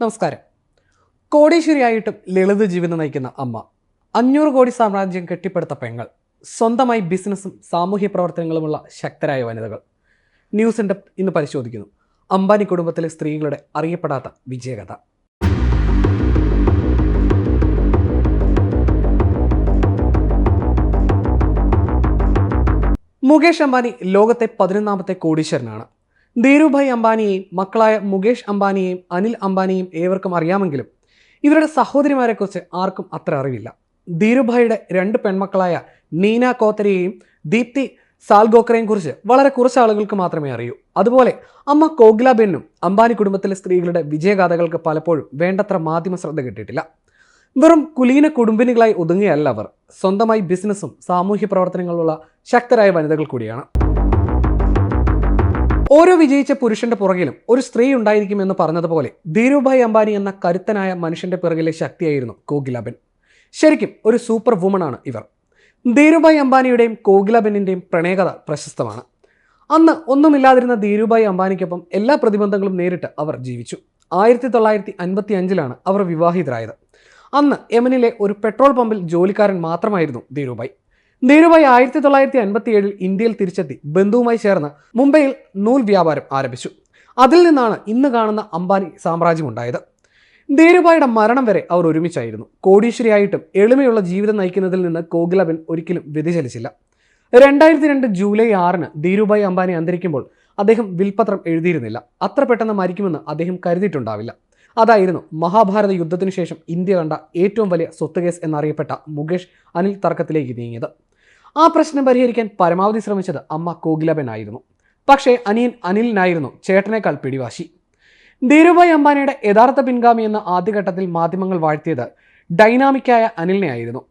നമസ്കാരം. കോടീശ്വരിയായിട്ടും ലളിത ജീവിതം നയിക്കുന്ന അമ്മ അഞ്ഞൂറ് കോടി സാമ്രാജ്യം കെട്ടിപ്പടുത്ത പെങ്ങൾ സ്വന്തമായി ബിസിനസ്സും സാമൂഹ്യ പ്രവർത്തനങ്ങളുമുള്ള ശക്തരായ വനിതകൾ. ന്യൂസ് ഇൻഡ് ഇന്ന് പരിശോധിക്കുന്നു. അംബാനി കുടുംബത്തിലെ സ്ത്രീകളുടെ അറിയപ്പെടാത്ത വിജയകഥ. മുകേഷ് അംബാനി ലോകത്തെ പതിനൊന്നാമത്തെ കോടീശ്വരനാണ്. ധീരുഭായ് അംബാനിയെയും മക്കളായ മുകേഷ് അംബാനിയെയും അനിൽ അംബാനിയെയും ഏവർക്കും അറിയാമെങ്കിലും ഇവരുടെ സഹോദരിമാരെക്കുറിച്ച് ആർക്കും അത്ര അറിവില്ല. ധീരുഭായിയുടെ രണ്ട് പെൺമക്കളായ നീന കോത്തരയെയും ദീപ്തി സാൽഗോക്കറെയും കുറിച്ച് വളരെ കുറച്ച് ആളുകൾക്ക് മാത്രമേ അറിയൂ. അതുപോലെ അമ്മ കോഗ്ലാബെന്നും അംബാനി കുടുംബത്തിലെ സ്ത്രീകളുടെ വിജയഗാഥകൾക്ക് പലപ്പോഴും വേണ്ടത്ര മാധ്യമ ശ്രദ്ധ കിട്ടിയിട്ടില്ല. വെറും കുലീന കുടുംബിനികളായി ഒതുങ്ങിയല്ല അവർ. സ്വന്തമായി ബിസിനസ്സും സാമൂഹ്യ പ്രവർത്തനങ്ങളുള്ള ശക്തരായ വനിതകൾ കൂടിയാണ്. ഓരോ വിജയിച്ച പുരുഷന്റെ പുറകിലും ഒരു സ്ത്രീ ഉണ്ടായിരിക്കുമെന്ന് പറഞ്ഞതുപോലെ ധീരുഭായ് അംബാനി എന്ന കരുത്തനായ മനുഷ്യന്റെ പിറകിലെ ശക്തിയായിരുന്നു കോകിലാബെൻ. ശരിക്കും ഒരു സൂപ്പർ വുമൺ ആണ് ഇവർ. ധീരുഭായ് അംബാനിയുടെയും കോകിലാബെന്നിന്റെയും പ്രണയകഥ പ്രശസ്തമാണ്. അന്ന് ഒന്നുമില്ലാതിരുന്ന ധീരുഭായ് അംബാനിക്കൊപ്പം എല്ലാ പ്രതിബന്ധങ്ങളും നേരിട്ട് അവർ ജീവിച്ചു. ആയിരത്തി തൊള്ളായിരത്തി അൻപത്തി അഞ്ചിലാണ് അവർ വിവാഹിതരായത്. അന്ന് യമനിലെ ഒരു പെട്രോൾ പമ്പിൽ ജോലിക്കാരൻ മാത്രമായിരുന്നു ധീരുഭായ്. ധീരുഭായ് ആയിരത്തി തൊള്ളായിരത്തി അൻപത്തി ഏഴിൽ ഇന്ത്യയിൽ തിരിച്ചെത്തി ബന്ധുവുമായി ചേർന്ന് മുംബൈയിൽ നൂൽ വ്യാപാരം ആരംഭിച്ചു. അതിൽ നിന്നാണ് ഇന്ന് കാണുന്ന അംബാനി സാമ്രാജ്യം ഉണ്ടായത്. ധീരുഭായിയുടെ മരണം വരെ അവർ ഒരുമിച്ചായിരുന്നു. കോടീശ്വരിയായിട്ടും എളിമയുള്ള ജീവിതം നയിക്കുന്നതിൽ നിന്ന് കോകിലബൻ ഒരിക്കലും വ്യതിചലിച്ചില്ല. രണ്ടായിരത്തി രണ്ട് ജൂലൈ ആറിന് ധീരുഭായ് അംബാനി അന്തരിക്കുമ്പോൾ അദ്ദേഹം വിൽപത്രം എഴുതിയിരുന്നില്ല. അത്ര പെട്ടെന്ന് മരിക്കുമെന്ന് അദ്ദേഹം കരുതിയിട്ടുണ്ടാവില്ല. അതായിരുന്നു മഹാഭാരത യുദ്ധത്തിനു ശേഷം ഇന്ത്യ കണ്ട ഏറ്റവും വലിയ സ്വത്ത് കേസ് എന്നറിയപ്പെട്ട മുകേഷ് അനിൽ തർക്കത്തിലേക്ക് നീങ്ങിയത്. ആ പ്രശ്നം പരിഹരിക്കാൻ പരമാവധി ശ്രമിച്ചത് അമ്മ കോകിലബനായിരുന്നു. പക്ഷേ അനിയൻ അനിലിനായിരുന്നു ചേട്ടനേക്കാൾ പിടിവാശി. ധീരുഭായ് അംബാനിയുടെ യഥാർത്ഥ പിൻഗാമി എന്ന ആദ്യഘട്ടത്തിൽ മാധ്യമങ്ങൾ വാഴ്ത്തിയത് ഡൈനാമിക്കായ അനിലിനെ ആയിരുന്നു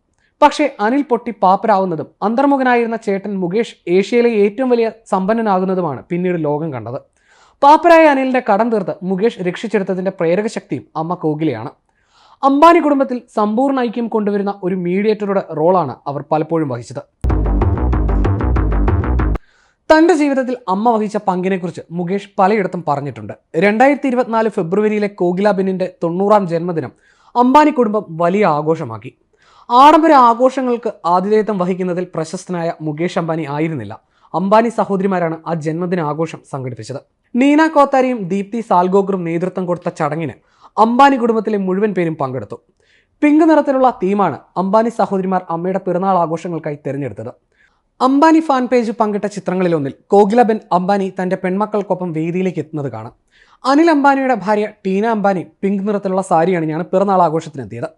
പക്ഷേ അനിൽ പൊട്ടി പാപ്പരാവുന്നതും അന്തർമുഖനായിരുന്ന ചേട്ടൻ മുകേഷ് ഏഷ്യയിലെ ഏറ്റവും വലിയ സമ്പന്നനാകുന്നതുമാണ് പിന്നീട് ലോകം കണ്ടത്. പാപ്പരായ അനിലിന്റെ കടം തീർത്ത് മുകേഷ് രക്ഷിച്ചെടുത്തതിന്റെ പ്രേരക ശക്തിയും അമ്മ കോകിലയാണ്. അംബാനി കുടുംബത്തിൽ സമ്പൂർണ ഐക്യം കൊണ്ടുവരുന്ന ഒരു മീഡിയേറ്ററുടെ റോളാണ് അവർ പലപ്പോഴും വഹിച്ചത്. തന്റെ ജീവിതത്തിൽ അമ്മ വഹിച്ച പങ്കിനെക്കുറിച്ച് മുകേഷ് പലയിടത്തും പറഞ്ഞിട്ടുണ്ട്. രണ്ടായിരത്തി ഇരുപത്തിനാല് ഫെബ്രുവരിയിലെ കോകിലാബെന്നിന്റെ തൊണ്ണൂറാം ജന്മദിനം അംബാനി കുടുംബം വലിയ ആഘോഷമാക്കി. ആഡംബര ആഘോഷങ്ങൾക്ക് ആതിഥേയത്വം വഹിക്കുന്നതിൽ പ്രശസ്തനായ മുകേഷ് അംബാനി ആയിരുന്നില്ല. അംബാനി സഹോദരിമാരാണ് ആ ജന്മദിന ആഘോഷം സംഘടിപ്പിച്ചത്. നീന കോത്താരിയും ദീപ്തി സാൽഗോഗറും നേതൃത്വം കൊടുത്ത ചടങ്ങിന് അംബാനി കുടുംബത്തിലെ മുഴുവൻ പേരും പങ്കെടുത്തു. പിങ്ക് നിറത്തിലുള്ള തീമാണ് അംബാനി സഹോദരിമാർ അമ്മയുടെ പിറന്നാൾ ആഘോഷങ്ങൾക്കായി തിരഞ്ഞെടുത്തത്. അംബാനി ഫാൻ പേജ് പങ്കിട്ട ചിത്രങ്ങളിലൊന്നിൽ കോകിലബെൻ അംബാനി തന്റെ പെൺമക്കൾക്കൊപ്പം വേദിയിലേക്ക് എത്തുന്നത് കാണാം. അനിൽ അംബാനിയുടെ ഭാര്യ ടീന അംബാനി പിങ്ക് നിറത്തിലുള്ള സാരി അണിഞ്ഞാണ് പിറന്നാൾ ആഘോഷത്തിനെത്തിയത്.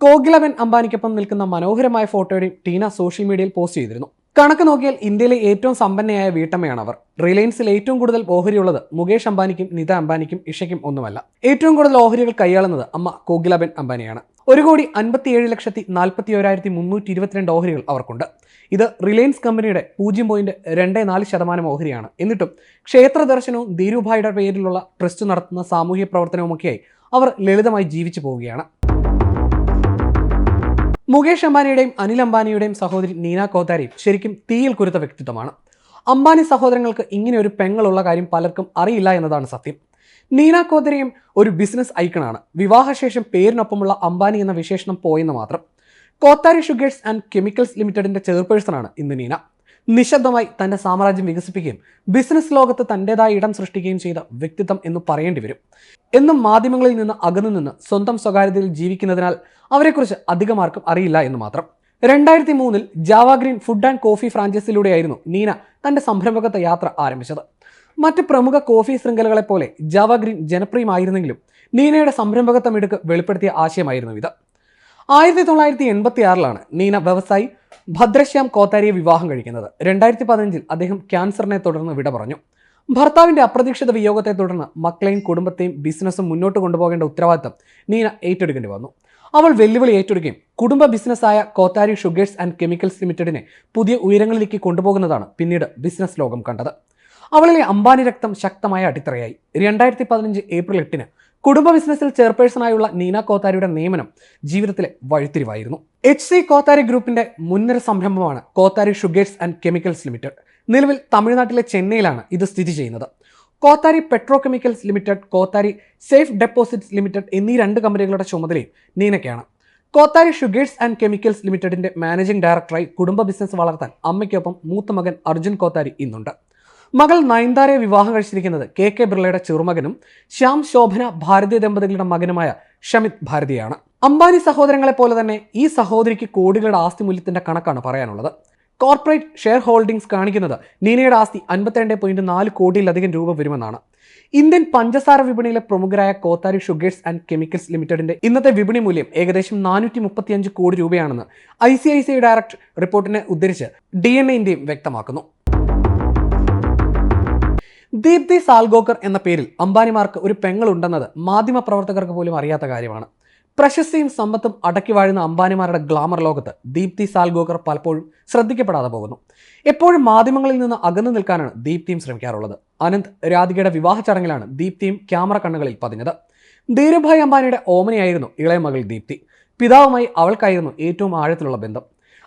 കോകിലബെൻ അംബാനിക്കൊപ്പം നിൽക്കുന്ന മനോഹരമായ ഫോട്ടോയുടെയും ടീന സോഷ്യൽ മീഡിയയിൽ പോസ്റ്റ് ചെയ്തിരുന്നു. കണക്ക് നോക്കിയാൽ ഇന്ത്യയിലെ ഏറ്റവും സമ്പന്നയായ വീട്ടമ്മയാണ് അവർ. റിലയൻസിൽ ഏറ്റവും കൂടുതൽ ഓഹരിയുള്ളത് മുകേഷ് അംബാനിക്കും നിത അംബാനിക്കും ഇഷയ്ക്കും ഒന്നുമല്ല. ഏറ്റവും കൂടുതൽ ഓഹരികൾ കൈയാളുന്നത് അമ്മ കോകിലബെൻ അംബാനിയാണ്. ഒരു കോടി അൻപത്തിയേഴ് ലക്ഷത്തി നാൽപ്പത്തി ഒരായിരത്തി മുന്നൂറ്റി ഇരുപത്തിരണ്ട് ഓഹരികൾ അവർക്കുണ്ട്. ഇത് റിലയൻസ് കമ്പനിയുടെ പൂജ്യം പോയിന്റ് രണ്ട് നാല് ശതമാനം ഓഹരിയാണ്. എന്നിട്ടും ക്ഷേത്ര ദർശനവും ധീരുഭായിയുടെ പേരിലുള്ള ട്രസ്റ്റ് നടത്തുന്ന സാമൂഹ്യ പ്രവർത്തനവുമൊക്കെയായി അവർ ലളിതമായി ജീവിച്ചു പോവുകയാണ്. മുകേഷ് അംബാനിയുടെയും അനിൽ അംബാനിയുടെയും സഹോദരി നീന കോത്താരിയും ശരിക്കും തീയിൽ കുരുത്ത വ്യക്തിത്വമാണ്. അംബാനി സഹോദരങ്ങൾക്ക് ഇങ്ങനെ ഒരു പെങ്ങളുള്ള കാര്യം പലർക്കും അറിയില്ല എന്നതാണ് സത്യം. നീന കോത്തരിയും ഒരു ബിസിനസ് ഐക്കണാണ്. വിവാഹശേഷം പേരിനൊപ്പമുള്ള അംബാനി എന്ന വിശേഷണം പോയെന്ന് മാത്രം. കോത്താരി ഷുഗേഴ്സ് ആൻഡ് കെമിക്കൽസ് ലിമിറ്റഡിന്റെ ചെയർപേഴ്സണാണ് ഇന്ന് നീന. നിശബ്ദമായി തന്റെ സാമ്രാജ്യം വികസിപ്പിക്കുകയും ബിസിനസ് ലോകത്ത് തന്റെതായ ഇടം സൃഷ്ടിക്കുകയും ചെയ്ത വ്യക്തിത്വം എന്ന് പറയേണ്ടി വരും. എന്നും മാധ്യമങ്ങളിൽ നിന്ന് അകന്നു നിന്ന് സ്വന്തം സ്വകാര്യതയിൽ ജീവിക്കുന്നതിനാൽ അവരെക്കുറിച്ച് അധികമാർക്കും അറിയില്ല എന്ന് മാത്രം. രണ്ടായിരത്തി മൂന്നിൽ Java Green food and coffee ഫ്രാഞ്ചൈസിലൂടെയായിരുന്നു Nina തന്റെ സംരംഭകത്വ യാത്ര ആരംഭിച്ചത്. മറ്റ് പ്രമുഖ കോഫി ശൃംഖലകളെ പോലെ ജാവാഗ്രീൻ ജനപ്രിയമായിരുന്നെങ്കിലും നീനയുടെ സംരംഭകത്വം എടുക്ക് വെളിപ്പെടുത്തിയ ആശയമായിരുന്നു ഇത്. ആയിരത്തി തൊള്ളായിരത്തി എൺപത്തി ആറിലാണ് നീന വ്യവസായി ഭദ്രശ്യാം കോത്താരിയെ വിവാഹം കഴിക്കുന്നത്. രണ്ടായിരത്തി പതിനഞ്ചിൽ അദ്ദേഹം ക്യാൻസറിനെ തുടർന്ന് വിട പറഞ്ഞു. ഭർത്താവിന്റെ അപ്രതീക്ഷിത വിയോഗത്തെ തുടർന്ന് മക്കളെയും കുടുംബത്തെയും ബിസിനസ്സും മുന്നോട്ട് കൊണ്ടുപോകേണ്ട ഉത്തരവാദിത്തം നീന ഏറ്റെടുക്കേണ്ടി വന്നു. അവൾ വെല്ലുവിളി ഏറ്റെടുക്കുകയും കുടുംബ ബിസിനസ്സായ കോത്താരി ഷുഗേഴ്സ് ആൻഡ് കെമിക്കൽസ് ലിമിറ്റഡിനെ പുതിയ ഉയരങ്ങളിലേക്ക് കൊണ്ടുപോകുന്നതാണ് പിന്നീട് ബിസിനസ് ലോകം കണ്ടത്. അവളിലെ അംബാനി രക്തം ശക്തമായ അടിത്തറയായി. രണ്ടായിരത്തി പതിനഞ്ച് ഏപ്രിൽ എട്ടിന് കുടുംബ ബിസിനസ്സിൽ ചെയർപേഴ്സണായുള്ള നീന കോത്താരിയുടെ നിയമനം ജീവിതത്തിലെ വഴിത്തിരിവായിരുന്നു. എച്ച് സി കോത്താരി ഗ്രൂപ്പിന്റെ മുൻനിര സംരംഭമാണ് Kothari sugars and chemicals limited. നിലവിൽ തമിഴ്നാട്ടിലെ ചെന്നൈയിലാണ് ഇത് സ്ഥിതി ചെയ്യുന്നത്. Kothari petro chemicals limited Kothari safe deposits limited എന്നീ രണ്ട് കമ്പനികളുടെ ചുമതലയും നീനയ്ക്കാണ്. കോത്താരി ഷുഗേഴ്സ് ആൻഡ് കെമിക്കൽസ് ലിമിറ്റഡിന്റെ മാനേജിംഗ് ഡയറക്ടറായി കുടുംബ ബിസിനസ് വളർത്താൻ അമ്മയ്ക്കൊപ്പം മൂത്ത മകൻ അർജുൻ കോത്താരി ഇന്നുണ്ട്. മകൾ നയൻതാരയെ വിവാഹം കഴിച്ചിരിക്കുന്നത് കെ കെ ബിർളയുടെ ചെറുമകനും ശ്യാം ശോഭന ഭാരതീയ ദമ്പതികളുടെ മകനുമായ ഷമിത് ഭാരതിയാണ്. അംബാനി സഹോദരങ്ങളെ പോലെ തന്നെ ഈ സഹോദരിക്ക് കോടികളുടെ ആസ്തി മൂല്യത്തിന്റെ കണക്കാണ് പറയാനുള്ളത്. കോർപ്പറേറ്റ് ഷെയർ ഹോൾഡിംഗ്സ് കാണിക്കുന്നത് നീനയുടെ ആസ്തി അൻപത്തിരണ്ട് പോയിന്റ് നാല് കോടിയിലധികം രൂപ വരുമെന്നാണ്. ഇന്ത്യൻ പഞ്ചസാര വിപണിയിലെ പ്രമുഖരായ കോത്താരി ഷുഗേഴ്സ് ആൻഡ് കെമിക്കൽസ് ലിമിറ്റഡിന്റെ ഇന്നത്തെ വിപണി മൂല്യം ഏകദേശം നാനൂറ്റി മുപ്പത്തിയഞ്ച് കോടി രൂപയാണെന്ന് I C I C director റിപ്പോർട്ടിനെ ഉദ്ധരിച്ച് ഡി എൻ വ്യക്തമാക്കുന്നു. ദീപ്തി സാൽഗോക്കർ എന്ന പേരിൽ അംബാനിമാർക്ക് ഒരു പെങ്ങൾ പെങ്ങളുണ്ടെന്നത് മാധ്യമപ്രവർത്തകർക്ക് പോലും അറിയാത്ത കാര്യമാണ്. പ്രശസ്തിയും സമ്പത്തും അടക്കി വാഴുന്ന അംബാനിമാരുടെ ഗ്ലാമർ ലോകത്ത് ദീപ്തി സാൽഗോക്കർ പലപ്പോഴും ശ്രദ്ധിക്കപ്പെടാതെ പോകുന്നു. എപ്പോഴും മാധ്യമങ്ങളിൽ നിന്ന് അകന്നു നിൽക്കാനാണ് ദീപ്തിയും ശ്രമിക്കാറുള്ളത്. അനന്ത് രാധികയുടെ വിവാഹ ചടങ്ങിലാണ് ദീപ്തിയും ക്യാമറ കണ്ണുകളിൽ പതിഞ്ഞത്. ധീരുഭായ് അംബാനിയുടെ ഓമനയായിരുന്നു ഇളയ മകൾ ദീപ്തി. പിതാവുമായി അവൾക്കായിരുന്നു ഏറ്റവും ആഴത്തിലുള്ള ബന്ധം.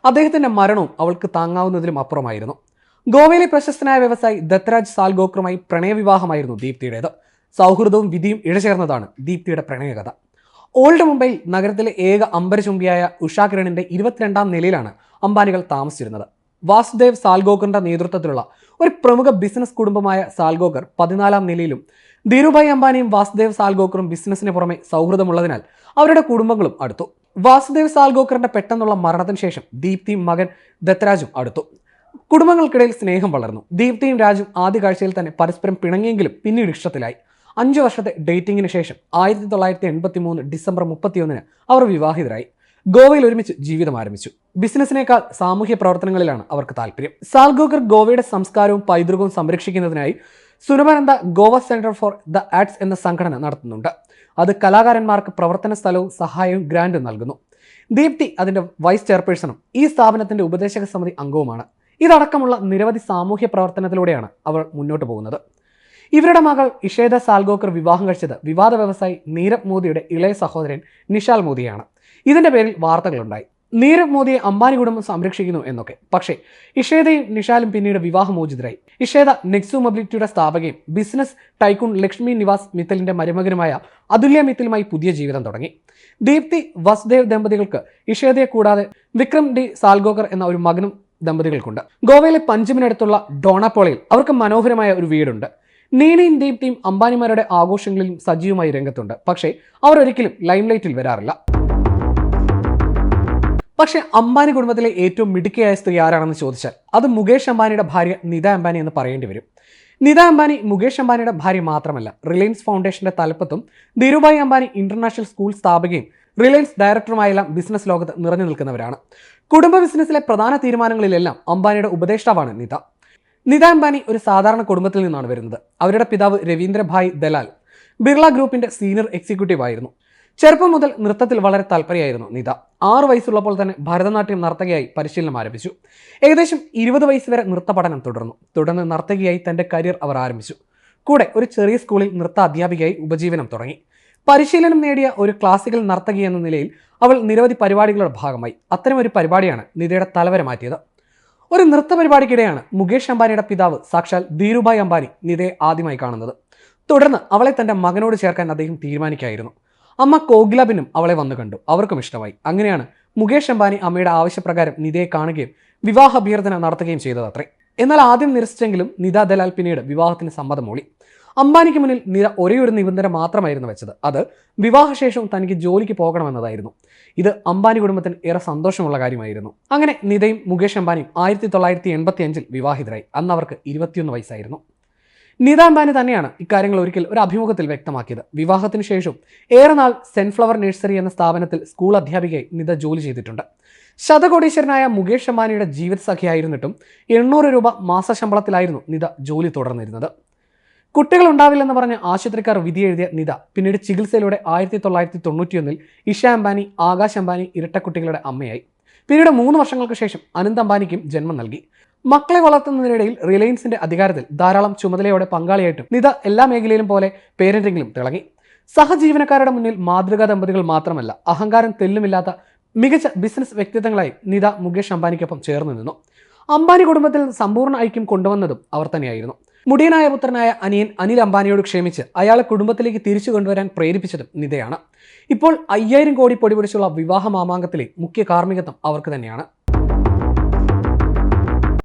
അദ്ദേഹത്തിന്റെ മരണവും അവൾക്ക് താങ്ങാവുന്നതിലും അപ്പുറമായിരുന്നു. ഗോവയിലെ പ്രശസ്തനായ വ്യവസായി ദത്തരാജ് സാൽഗോക്കറുമായി പ്രണയവിവാഹമായിരുന്നു ദീപ്തിയുടേത്. സൗഹൃദവും വിധിയും ഇഴചേർന്നതാണ് ദീപ്തിയുടെ പ്രണയകഥ. ഓൾഡ് മുംബൈ നഗരത്തിലെ ഏക അമ്പരചുംബിയായ ഉഷാ കിരണിന്റെ ഇരുപത്തിരണ്ടാം നിലയിലാണ് അംബാനികൾ താമസിച്ചിരുന്നത്. വാസുദേവ് സാൽഗോക്കറിന്റെ നേതൃത്വത്തിലുള്ള ഒരു പ്രമുഖ ബിസിനസ് കുടുംബമായ സാൽഗോക്കർ പതിനാലാം നിലയിലും ധീരുഭായ് അംബാനിയും വാസുദേവ് സാൽഗോക്കറും ബിസിനസിന് പുറമെ സൗഹൃദമുള്ളതിനാൽ അവരുടെ കുടുംബങ്ങളും അടുത്തു. വാസുദേവ് സാൽഗോക്കറിന്റെ പെട്ടെന്നുള്ള മരണത്തിന് ശേഷം ദീപ്തിയും മകൻ ദത്തരാജും അടുത്തു. കുടുംബങ്ങൾക്കിടയിൽ സ്നേഹം വളർന്നു. ദീപ്തിയും രാജും ആദ്യ കാഴ്ചയിൽ തന്നെ പരസ്പരം പിണങ്ങിയെങ്കിലും പിന്നീട് ഇഷ്ടത്തിലായി. അഞ്ചു വർഷത്തെ ഡേറ്റിംഗിന് ശേഷം ആയിരത്തി തൊള്ളായിരത്തി എൺപത്തി മൂന്ന് ഡിസംബർ മുപ്പത്തിയൊന്നിന് അവർ വിവാഹിതരായി. ഗോവയിൽ ഒരുമിച്ച് ജീവിതം ആരംഭിച്ചു. ബിസിനസിനേക്കാൾ സാമൂഹ്യ പ്രവർത്തനങ്ങളിലാണ് അവർക്ക് താല്പര്യം സാൽഗോക്കർ ഗോവയുടെ സംസ്കാരവും പൈതൃകവും സംരക്ഷിക്കുന്നതിനായി Sunaparanta Goa centre for the arts എന്ന സംഘടന നടത്തുന്നുണ്ട്. അത് കലാകാരന്മാർക്ക് പ്രവർത്തന സ്ഥലവും സഹായവും ഗ്രാൻഡും നൽകുന്നു. ദീപ്തി അതിന്റെ വൈസ് ചെയർപേഴ്സണും ഈ സ്ഥാപനത്തിന്റെ ഉപദേശക സമിതി അംഗവുമാണ്. ഇതടക്കമുള്ള നിരവധി സാമൂഹ്യ പ്രവർത്തനത്തിലൂടെയാണ് അവർ മുന്നോട്ട് പോകുന്നത്. ഇവരുടെ മകൾ ഇഷേദ സാൽഗോക്കർ വിവാഹം കഴിച്ചത് വിവാദ വ്യവസായി നീരവ് മോദിയുടെ ഇളയ സഹോദരൻ നിഷാൽ മോദിയാണ്. ഇതിന്റെ പേരിൽ വാർത്തകളുണ്ടായി. നീരവ് മോദിയെ അംബാനി കുടുംബം സംരക്ഷിക്കുന്നു എന്നൊക്കെ. പക്ഷേ ഇഷേദയും നിഷാലും പിന്നീട് വിവാഹമോചിതരായി. ഇഷേദ നെക്സു മൊബിലിറ്റിയുടെ സ്ഥാപകയും ബിസിനസ് ടൈക്കൂൺ ലക്ഷ്മി നിവാസ് മിത്തലിന്റെ മരുമകനുമായ അതുല്യ മിത്തലുമായി പുതിയ ജീവിതം തുടങ്ങി. ദീപ്തി വസുദേവ് ദമ്പതികൾക്ക് ഇഷേദയെ കൂടാതെ വിക്രം ഡി സാൽഗോക്കർ എന്ന ഒരു മകനും ദമ്പതികൾക്കുണ്ട്. ഗോവയിലെ പഞ്ചമിനടുത്തുള്ള ഡോണാപ്പോളയിൽ അവർക്ക് മനോഹരമായ ഒരു വീടുണ്ട്. നീനയും ദീപ്തിയും അംബാനിമാരുടെ ആഘോഷങ്ങളിലും സജീവമായി രംഗത്തുണ്ട്. പക്ഷേ അവർ ഒരിക്കലും ലൈംലൈറ്റിൽ വരാറില്ല. പക്ഷെ അംബാനി കുടുംബത്തിലെ ഏറ്റവും മിടുക്കിയായ സ്ത്രീ ആരാണെന്ന് ചോദിച്ചാൽ അത് മുകേഷ് അംബാനിയുടെ ഭാര്യ നിത അംബാനി എന്ന് പറയേണ്ടി വരും. നിത അംബാനി മുകേഷ് അംബാനിയുടെ ഭാര്യ മാത്രമല്ല റിലയൻസ് ഫൗണ്ടേഷന്റെ തലപ്പത്തും ധീരുഭായ് അംബാനി ഇന്റർനാഷണൽ സ്കൂൾ സ്ഥാപകയും റിലയൻസ് ഡയറക്ടറുമായെല്ലാം ബിസിനസ് ലോകത്ത് നിറഞ്ഞു നിൽക്കുന്നവരാണ്. കുടുംബ ബിസിനസ്സിലെ പ്രധാന തീരുമാനങ്ങളിലെല്ലാം അംബാനിയുടെ ഉപദേഷ്ടാവാണ് നിത. നിത അംബാനി ഒരു സാധാരണ കുടുംബത്തിൽ നിന്നാണ് വരുന്നത്. അവരുടെ പിതാവ് രവീന്ദ്രഭായ് ദലാൽ ബിർള ഗ്രൂപ്പിന്റെ സീനിയർ എക്സിക്യൂട്ടീവ് ആയിരുന്നു. ചെറുപ്പം മുതൽ നൃത്തത്തിൽ വളരെ താല്പര്യമായിരുന്നു നിത. ആറു വയസ്സുള്ളപ്പോൾ തന്നെ ഭരതനാട്യം നർത്തകിയായി പരിശീലനം ആരംഭിച്ചു. ഏകദേശം ഇരുപത് വയസ്സ് വരെ നൃത്ത പഠനം തുടർന്നു. തുടർന്ന് നർത്തകിയായി തന്റെ കരിയർ അവർ ആരംഭിച്ചു. കൂടെ ഒരു ചെറിയ സ്കൂളിൽ നൃത്ത അധ്യാപികയായി ഉപജീവനം തുടങ്ങി. പരിശീലനം നേടിയ ഒരു ക്ലാസിക്കൽ നർത്തകി എന്ന നിലയിൽ അവൾ നിരവധി പരിപാടികളുടെ ഭാഗമായി. അത്തരം ഒരു പരിപാടിയാണ് നിതയുടെ തലവര മാറ്റിയത്. ഒരു നൃത്ത പരിപാടിക്കിടെയാണ് മുകേഷ് അംബാനിയുടെ പിതാവ് സാക്ഷാൽ ധീരുഭായ് അംബാനി നിതയെ ആദ്യമായി കാണുന്നത്. തുടർന്ന് അവളെ തന്റെ മകനോട് ചേർക്കാൻ അദ്ദേഹം തീരുമാനിക്കായിരുന്നു അമ്മ കോഗ്ലബിനും അവളെ വന്നു കണ്ടു. അവർക്കും ഇഷ്ടമായി. അങ്ങനെയാണ് മുകേഷ് അംബാനി അമ്മയുടെ ആവശ്യപ്രകാരം നിതയെ കാണുകയും വിവാഹ അഭ്യർത്ഥന നടത്തുകയും ചെയ്തത് എന്നാൽ ആദ്യം നിരസിച്ചെങ്കിലും നിത ദലാൽ പിന്നീട് വിവാഹത്തിന് സമ്മതം മൂളി അംബാനിക്ക് മുന്നിൽ നിര ഒരേയൊരു ഒരു നിബന്ധന മാത്രമായിരുന്നു വെച്ചത്. അത് വിവാഹശേഷം തനിക്ക് ജോലിക്ക് പോകണമെന്നതായിരുന്നു. ഇത് അംബാനി കുടുംബത്തിന് ഏറെ സന്തോഷമുള്ള കാര്യമായിരുന്നു. അങ്ങനെ നിതയും മുകേഷ് അംബാനിയും ആയിരത്തി തൊള്ളായിരത്തി എൺപത്തി അഞ്ചിൽ വിവാഹിതരായി. അന്ന് അവർക്ക് ഇരുപത്തിയൊന്ന് വയസ്സായിരുന്നു. നിത അംബാനി തന്നെയാണ് ഇക്കാര്യങ്ങൾ ഒരിക്കൽ ഒരു അഭിമുഖത്തിൽ വ്യക്തമാക്കിയത്. വിവാഹത്തിന് ശേഷം ഏറെ നാൾ സെൻഫ്ലവർ നഴ്സറി എന്ന സ്ഥാപനത്തിൽ സ്കൂൾ അധ്യാപികയായി നിത ജോലി ചെയ്തിട്ടുണ്ട്. ശതകോടീശ്വരനായ മുകേഷ് അംബാനിയുടെ ജീവിത സഖിയായിരുന്നിട്ടും എണ്ണൂറ് രൂപ മാസശമ്പളത്തിലായിരുന്നു നിത ജോലി തുടർന്നിരുന്നത്. കുട്ടികൾ ഉണ്ടാവില്ലെന്ന് പറഞ്ഞ് ആശുപത്രിക്കാർ വിധിയെഴുതിയ നിത പിന്നീട് ചികിത്സയിലൂടെ ആയിരത്തി തൊള്ളായിരത്തി തൊണ്ണൂറ്റിയൊന്നിൽ ഇഷ അംബാനി ആകാശ് അംബാനി ഇരട്ടക്കുട്ടികളുടെ അമ്മയായി. പിന്നീട് മൂന്ന് വർഷങ്ങൾക്ക് ശേഷം അനന്ത് അംബാനിക്കും ജന്മം നൽകി. മക്കളെ വളർത്തുന്നതിനിടയിൽ റിലയൻസിന്റെ അധികാരത്തിൽ ധാരാളം ചുമതലയോടെ പങ്കാളിയായിട്ടും നിത എല്ലാ മേഖലയിലും പോലെ പേരന്റിംഗിലും തിളങ്ങി. സഹജീവനക്കാരുടെ മുന്നിൽ മാതൃകാ ദമ്പതികൾ മാത്രമല്ല അഹങ്കാരം തെല്ലുമില്ലാത്ത മികച്ച ബിസിനസ് വ്യക്തിത്വങ്ങളായി നിത മുകേഷ് അംബാനിക്കൊപ്പം ചേർന്ന് നിന്നു. അംബാനി കുടുംബത്തിൽ സമ്പൂർണ ഐക്യം കൊണ്ടുവന്നതും അവർ തന്നെയായിരുന്നു. മുടിയനായ പുത്രനായ അനിയൻ അനിൽ അംബാനിയോട് ക്ഷമിച്ച് അയാളെ കുടുംബത്തിലേക്ക് തിരിച്ചു കൊണ്ടുവരാൻ പ്രേരിപ്പിച്ചതും നിതയാണ് ഇപ്പോൾ അയ്യായിരം കോടി പൊടിപിടിച്ചുള്ള വിവാഹ മാമാങ്കത്തിലെ മുഖ്യ കാർമ്മികത്വം അവർക്ക് തന്നെയാണ്.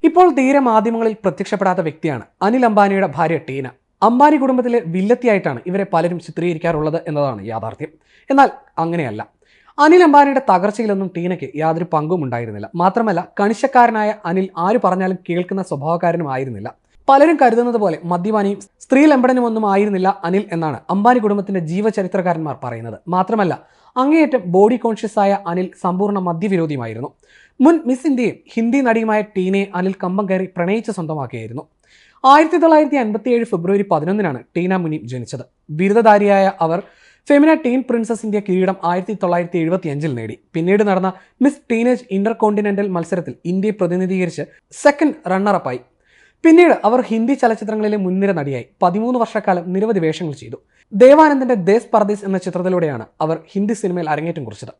ഇപ്പോൾ തീരെ മാധ്യമങ്ങളിൽ പ്രത്യക്ഷപ്പെടാത്ത വ്യക്തിയാണ് അനിൽ അംബാനിയുടെ ഭാര്യ ടീന. അംബാനി കുടുംബത്തിലെ വില്ലത്തിയായിട്ടാണ് ഇവരെ പലരും ചിത്രീകരിക്കാറുള്ളത് എന്നതാണ് യാഥാർത്ഥ്യം. എന്നാൽ അങ്ങനെയല്ല. അനിൽ അംബാനിയുടെ തകർച്ചയിലൊന്നും ടീനയ്ക്ക് യാതൊരു പങ്കും ഉണ്ടായിരുന്നില്ല. മാത്രമല്ല കണിശക്കാരനായ അനിൽ ആര് പറഞ്ഞാലും കേൾക്കുന്ന സ്വഭാവക്കാരനും ആയിരുന്നില്ല. പലരും കരുതുന്നത് പോലെ മദ്യപാനിയും സ്ത്രീ ലംബടനുമൊന്നും ആയിരുന്നില്ല അനിൽ എന്നാണ് അംബാനി കുടുംബത്തിന്റെ ജീവചരിത്രകാരന്മാർ പറയുന്നത്. മാത്രമല്ല അങ്ങേയറ്റം ബോഡി കോൺഷ്യസ് ആയ അനിൽ സമ്പൂർണ മദ്യവിരോധിയുമായിരുന്നു. മുൻ മിസ് ഇന്ത്യയും ഹിന്ദി നടിയുമായ ടീനയെ അനിൽ കമ്പം കയറി പ്രണയിച്ച് സ്വന്തമാക്കിയായിരുന്നു. ആയിരത്തി തൊള്ളായിരത്തി അൻപത്തിയേഴ് ഫെബ്രുവരി പതിനൊന്നിനാണ് ടീന മുനി ജനിച്ചത്. ബിരുദധാരിയായ അവർ ഫെമിന ടീൻ പ്രിൻസസ് ഇന്ത്യ കിരീടം ആയിരത്തി തൊള്ളായിരത്തി എഴുപത്തി അഞ്ചിൽ നേടി. പിന്നീട് നടന്ന മിസ് ടീനേജ് ഇന്റർ കോണ്ടിനെന്റൽ മത്സരത്തിൽ ഇന്ത്യയെ പ്രതിനിധീകരിച്ച് സെക്കൻഡ് റണ്ണറപ്പായി പിന്നീട് അവർ ഹിന്ദി ചലച്ചിത്രങ്ങളിലെ മുൻനിര നടിയായി. പതിമൂന്ന് വർഷക്കാലം നിരവധി വേഷങ്ങൾ ചെയ്തു. ദേവാനന്ദന്റെ ദേശ് പർദേശ് എന്ന ചിത്രത്തിലൂടെയാണ് അവർ ഹിന്ദി സിനിമയിൽ അരങ്ങേറ്റം കുറിച്ചത്.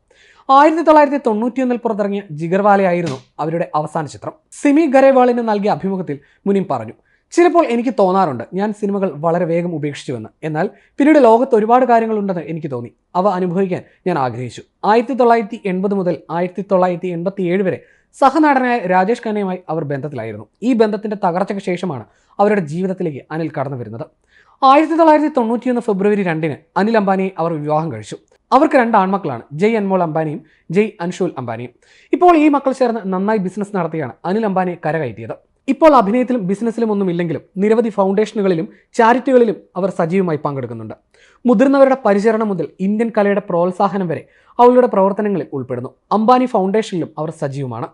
ആയിരത്തി തൊള്ളായിരത്തി തൊണ്ണൂറ്റിയൊന്നിൽ പുറത്തിറങ്ങിയ ജിഗർവാലയായിരുന്നു അവരുടെ അവസാന ചിത്രം. സിമി ഗരേവാളിന് നൽകിയ അഭിമുഖത്തിൽ മുനിം പറഞ്ഞു ചിലപ്പോൾ എനിക്ക് തോന്നാറുണ്ട് ഞാൻ സിനിമകൾ വളരെ വേഗം ഉപേക്ഷിച്ചുവെന്ന്. എന്നാൽ പിന്നീട് ലോകത്ത് ഒരുപാട് കാര്യങ്ങളുണ്ടെന്ന് എനിക്ക് തോന്നി. അവ അനുഭവിക്കാൻ ഞാൻ ആഗ്രഹിച്ചു. ആയിരത്തി തൊള്ളായിരത്തി എൺപത് മുതൽ ആയിരത്തി തൊള്ളായിരത്തി എൺപത്തി ഏഴ് വരെ സഹനടനായ രാജേഷ് ഖന്നയുമായി അവർ ബന്ധത്തിലായിരുന്നു. ഈ ബന്ധത്തിന്റെ തകർച്ചയ്ക്ക് ശേഷമാണ് അവരുടെ ജീവിതത്തിലേക്ക് അനിൽ കടന്നു വരുന്നത്. ആയിരത്തി തൊള്ളായിരത്തി തൊണ്ണൂറ്റിയൊന്ന് ഫെബ്രുവരി രണ്ടിന് അനിൽ അംബാനിയെ അവർ വിവാഹം കഴിച്ചു. അവർക്ക് രണ്ട് ആൺമക്കളാണ് ജയ് അൻമോൾ അംബാനിയും ജയ് അൻഷുൽ അംബാനിയും. ഇപ്പോൾ ഈ മക്കൾ ചേർന്ന് നന്നായി ബിസിനസ് നടത്തിയാണ് അനിൽ അംബാനിയെ കരകയറ്റിയത്. ഇപ്പോൾ അഭിനയത്തിലും ബിസിനസ്സിലും ഒന്നുമില്ലെങ്കിലും നിരവധി ഫൗണ്ടേഷനുകളിലും ചാരിറ്റികളിലും അവർ സജീവമായി പങ്കെടുക്കുന്നുണ്ട്. മുതിർന്നവരുടെ പരിചരണം മുതൽ ഇന്ത്യൻ കലയുടെ പ്രോത്സാഹനം വരെ അവളുടെ പ്രവർത്തനങ്ങളിൽ ഉൾപ്പെടുന്നു. അംബാനി ഫൗണ്ടേഷനിലും അവർ സജീവമാണ്.